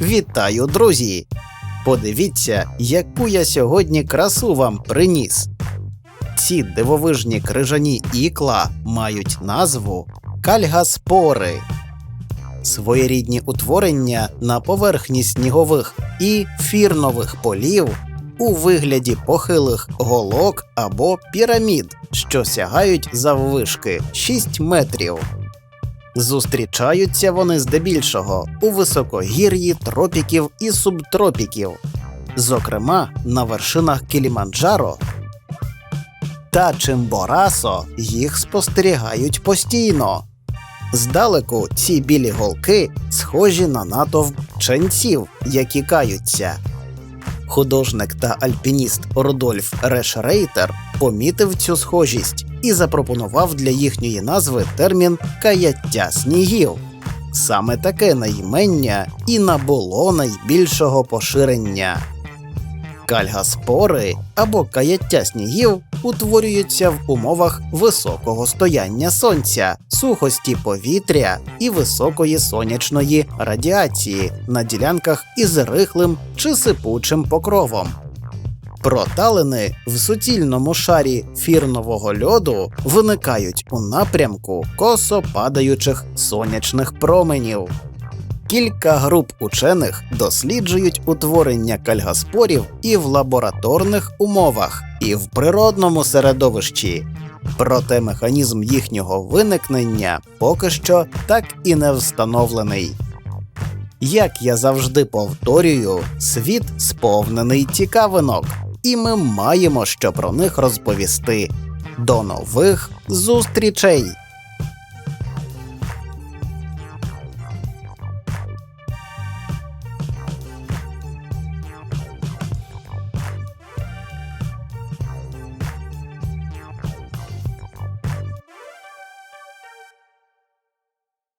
Вітаю, друзі! Подивіться, яку я сьогодні красу вам приніс. Ці дивовижні крижані ікла мають назву кальгаспори. Своєрідні утворення на поверхні снігових і фірнових полів у вигляді похилих голок або пірамід, що сягають заввишки 6 метрів. Зустрічаються вони здебільшого у високогір'ї тропіків і субтропіків, зокрема на вершинах Кіліманджаро та Чимборасо їх спостерігають постійно. Здалеку ці білі голки схожі на натовп ченців, які каються. Художник та альпініст Рудольф Решрейтер помітив цю схожість і запропонував для їхньої назви термін каяття снігів. Саме таке наймення і набуло найбільшого поширення. Кальгаспори або каяття снігів утворюються в умовах високого стояння сонця, сухості повітря і високої сонячної радіації на ділянках із рихлим чи сипучим покровом. Проталини в суцільному шарі фірнового льоду виникають у напрямку косо падаючих сонячних променів. Кілька груп учених досліджують утворення кальгаспорів і в лабораторних умовах, і в природному середовищі. Проте механізм їхнього виникнення поки що так і не встановлений. Як я завжди повторюю, світ сповнений цікавинок, і ми маємо що про них розповісти. До нових зустрічей!